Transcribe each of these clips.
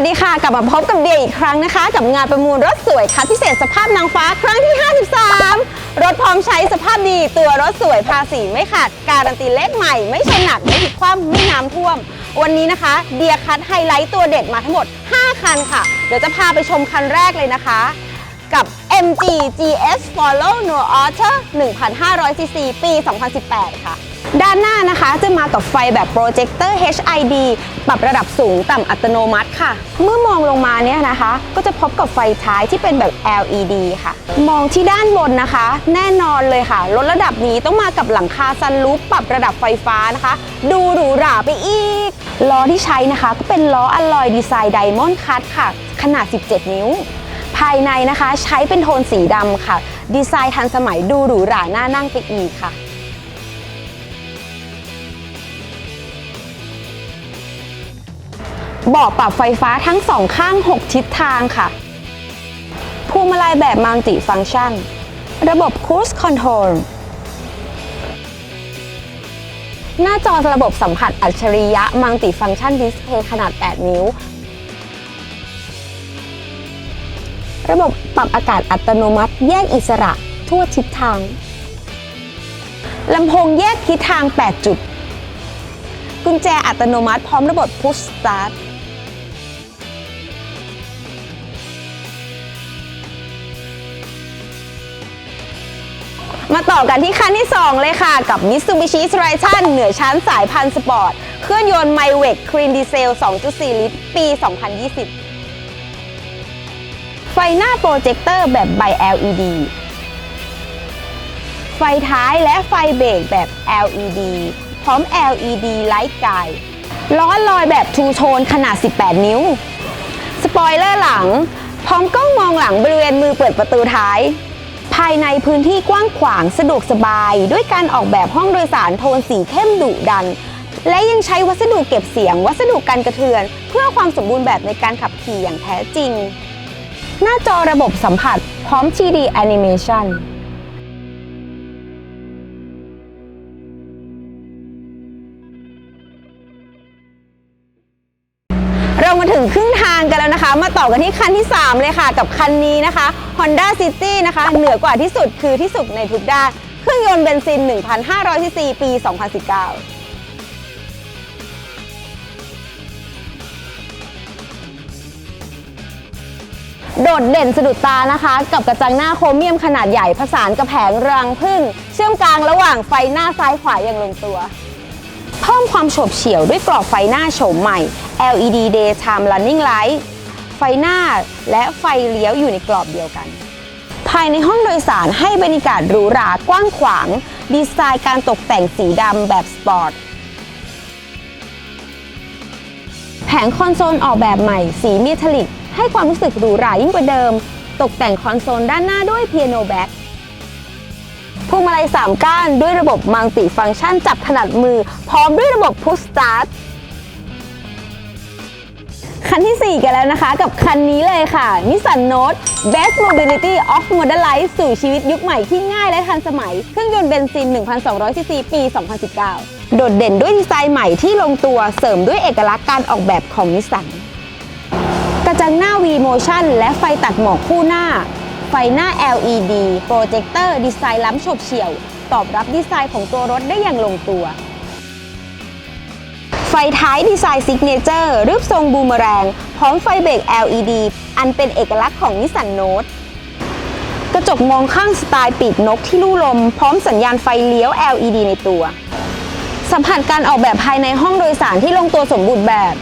วัสดีค่ะ กลับมาพบกับเดียอีกครั้งนะคะ กับงานประมูลรถสวยคัดพิเศษสภาพนางฟ้าครั้งที่ 53 รถพร้อมใช้สภาพดีตัวรถสวยภาษีไม่ขาด การันตีเลขใหม่ ไม่ชนหนัก ไม่ผิดคว่ำไม่น้ำท่วม วันนี้นะคะ เดียคัดไฮไลท์ตัวเด็ดมาทั้งหมด 5 คันค่ะ เดี๋ยวจะพาไปชมคันแรกเลยนะคะ กับ MG GS Follow No Auto 1,500cc ปี 2018 ค่ะ ด้านหน้านะคะจะมากับไฟแบบโปรเจคเตอร์ HID ปรับระดับสูงต่ำอัตโนมัติค่ะ เมื่อมองลงมาเนี่ยนะคะ ก็จะพบกับไฟท้ายที่เป็นแบบ LED ค่ะ มองที่ด้านบนนะคะ แน่นอนเลยค่ะ รถระดับนี้ต้องมากับหลังคาซันรูปปรับระดับไฟฟ้านะคะ ดูหรูหราไปอีก ล้อที่ใช้นะคะ ก็เป็นล้ออลลอยดีไซน์ไดมอนด์คัตค่ะ ขนาด 17 นิ้ว ภายในนะคะใช้เป็นโทนสีดำค่ะ ดีไซน์ทันสมัยดูหรูหราน่านั่งไปอีกค่ะ บาะปรับไฟฟ้าทั้งสองข้าง 6 ทิศทางค่ะพวงมาลัยแบบมัลติฟัง c t ชัน ระบบ Cruise Control หน้าจอระบบสัมผัสอัจฉริยะมัลติฟัง c t ชันดิสเพย์ขนาด 8 นิ้ว ระบบปรับอากาศอัตโนมัติแยกอิสระทั่วทิศทาง ลำโพงแยกทิศทาง 8 จุด กุญแจอัตโนมัติพร้อมระบบ Push Start มาต่อกันที่คันที่ 2 เลยค่ะ กับ Mitsubishi Triton เหนือชั้นสายพันธุ์สปอร์ต เครื่องยนต์ m y w e c Clean Diesel 2.4 ลิตร ปี 2020 ไฟหน้าโปรเจคเตอร์แบบใบ LED ไฟท้ายและไฟเบรกแบบ LED พร้อม LED Light Guide ล้อลอยแบบทูโทนขนาด 18 นิ้ว สปอยเลอร์หลัง พร้อมกล้องมองหลังบริเวณมือเปิดประตูท้าย ภายในพื้นที่กว้างขวางสะดวกสบาย ด้วยการออกแบบห้องโดยสารโทนสีเข้มดุดัน และยังใช้วัสดุเก็บเสียง วัสดุกันกระเทือน เพื่อความสมบูรณ์แบบในการขับขี่อย่างแท้จริง หน้าจอระบบสัมผัส พร้อม 3D Animation เรามาถึงครึ่งทางกันแล้วนะคะ มาต่อกันที่คันที่ 3 เลยค่ะ กับคันนี้นะคะ Honda City นะคะ เหนือกว่าที่สุดคือที่สุดในทุกด้านเครื่องยนต์เบนซิน 1,500ซีซีปี 2019โดดเด่นสะดุดตานะคะ กับกระจังหน้าโครเมียมขนาดใหญ่ผสานกับแผงรังพึ่ง เชื่อมกลางระหว่างไฟหน้าซ้ายขวาอย่างลงตัว เพิ่มความโฉบเฉี่ยวด้วยกรอบไฟหน้าโฉมใหม่ LED Daytime Running Light ไฟหน้าและไฟเลี้ยวอยู่ในกรอบเดียวกัน ภายในห้องโดยสารให้บรรยากาศหรูหรากว้างขวาง ดีไซน์การตกแต่งสีดำแบบสปอร์ตแผงคอนโซลออกแบบใหม่ สีเมทัลลิก ให้ความรู้สึกหรูหรายิ่งกว่าเดิม ตกแต่งคอนโซลด้านหน้าด้วยเปียโนแบ็ก พวงมาลัย3ก้านด้วยระบบมัลติฟังก์ชันจับถนัดมือ พร้อมด้วยระบบ Push Start คันที่ 4 กันแล้วนะคะ กับคันนี้เลยค่ะ Nissan Note Best Mobility of Modern Life สู่ชีวิตยุคใหม่ที่ง่ายและทันสมัย เครื่องยนต์เบนซิน 1,200 ซีซี ปี 2019 โดดเด่นด้วยดีไซน์ใหม่ที่ลงตัวเสริมด้วยเอกลักษณ์การออกแบบของนิสสันกระจังหน้า V Motion และไฟตัดหมอกคู่หน้า ไฟหน้า LED โปรเจคเตอร์ดีไซน์ล้ำฉบเฉี่ยว ตอบรับดีไซน์ของตัวรถได้อย่างลงตัว ไฟท้ายดีไซน์ซิกเนเจอร์รูปทรงบูมแรง พร้อมไฟเบรก LED อันเป็นเอกลักษณ์ของนิสสันโนตกระจกมองข้างสไตล์ปีกนกที่ลู่ลม พร้อมสัญญาณไฟเลี้ยว LED ในตัว สัมผัสการออกแบบภายในห้องโดยสารที่ลงตัวสมบูรณ์แบบ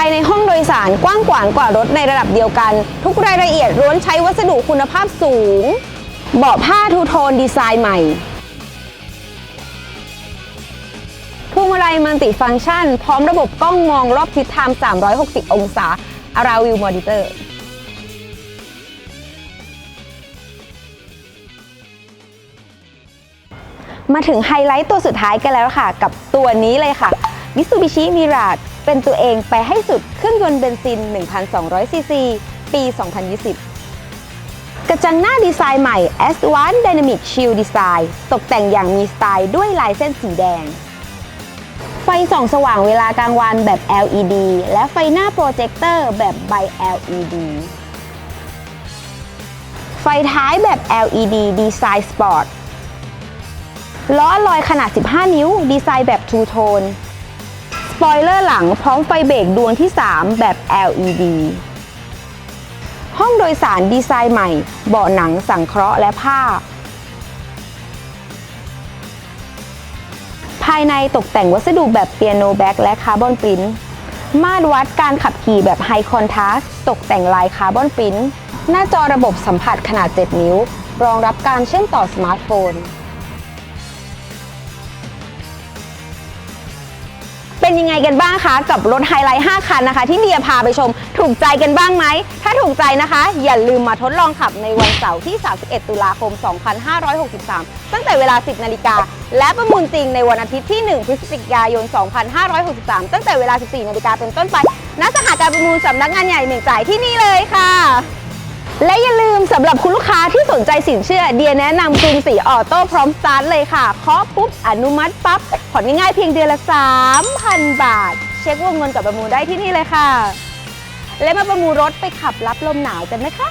ายในห้องโดยสารกว้างขวางกว่ารถในระดับเดียวกัน ทุกรายละเอียดล้วนใช้วัสดุคุณภาพสูง เบาะผ้าทูโทนดีไซน์ใหม่พวงมาลัยมัลติฟังก์ชัน พร้อมระบบกล้องมองรอบทิศทาง 360 องศา Around View Monitor มาถึงไฮไลท์ตัวสุดท้ายกันแล้วค่ะ กับตัวนี้เลยค่ะ Mitsubishi Mirage เป็นตัวเองไปให้สุดเครื่องยนต์เบนซิน 1,200 ซีซี ปี 2020 กระจังหน้าดีไซน์ใหม่ S1 Dynamic Shield Design ตกแต่งอย่างมีสไตล์ด้วยลายเส้นสีแดง ไฟส่องสว่างเวลากลางวันแบบ LED และไฟหน้าโปรเจคเตอร์แบบ By LED ไฟท้ายแบบ LED ดีไซน์สปอร์ตล้อลอยขนาด 15 นิ้ว ดีไซน์แบบ Two Tone ปอยเลอร์หลังพร้อมไฟเบรกดวงที่ 3 แบบ LED ห้องโดยสารดีไซน์ใหม่ เบาะหนังสังเคราะห์และผ้า ภายในตกแต่งวัสดุแบบเปียโนแบ็กและคาร์บอนปรินมาตรวัดการขับขี่แบบไฮคอนทราสตกแต่งลายคาร์บอนปรินหน้าจอระบบสัมผัสขนาด 7 นิ้ว รองรับการเชื่อมต่อสมาร์ทโฟน เป็นยังไงกันบ้างคะ กับรถไฮไลท์ 5 คันนะคะ ที่เดียพาไปชม ถูกใจกันบ้างไหม ถ้าถูกใจนะคะ อย่าลืมมาทดลองขับในวันเสาร์ที่ 31 ตุลาคม 2563 ตั้งแต่เวลา 10 นาฬิกา และประมูลจริงในวันอาทิตย์ที่ 1 พฤศจิกายน 2563 ตั้งแต่เวลา 14 นาฬิกาเป็นต้นไปณสหการประมูลสำนักงานใหญ่เหม่งจ่ายที่นี่เลยค่ะ และอย่าลืมสำหรับคุณลูกค้าที่สนใจสินเชื่อ เดียแนะนำกรุงศรีออโต้พร้อมสตาร์ทเลยค่ะเคาะปุ๊บ อนุมัติปั๊บ ผ่อนง่ายๆเพียงเดือนละ 3,000 บาท เช็ควงเงินกับประมูลได้ที่นี่เลยค่ะ และมาประมูลรถไปขับรับลมหนาวกันนะคะ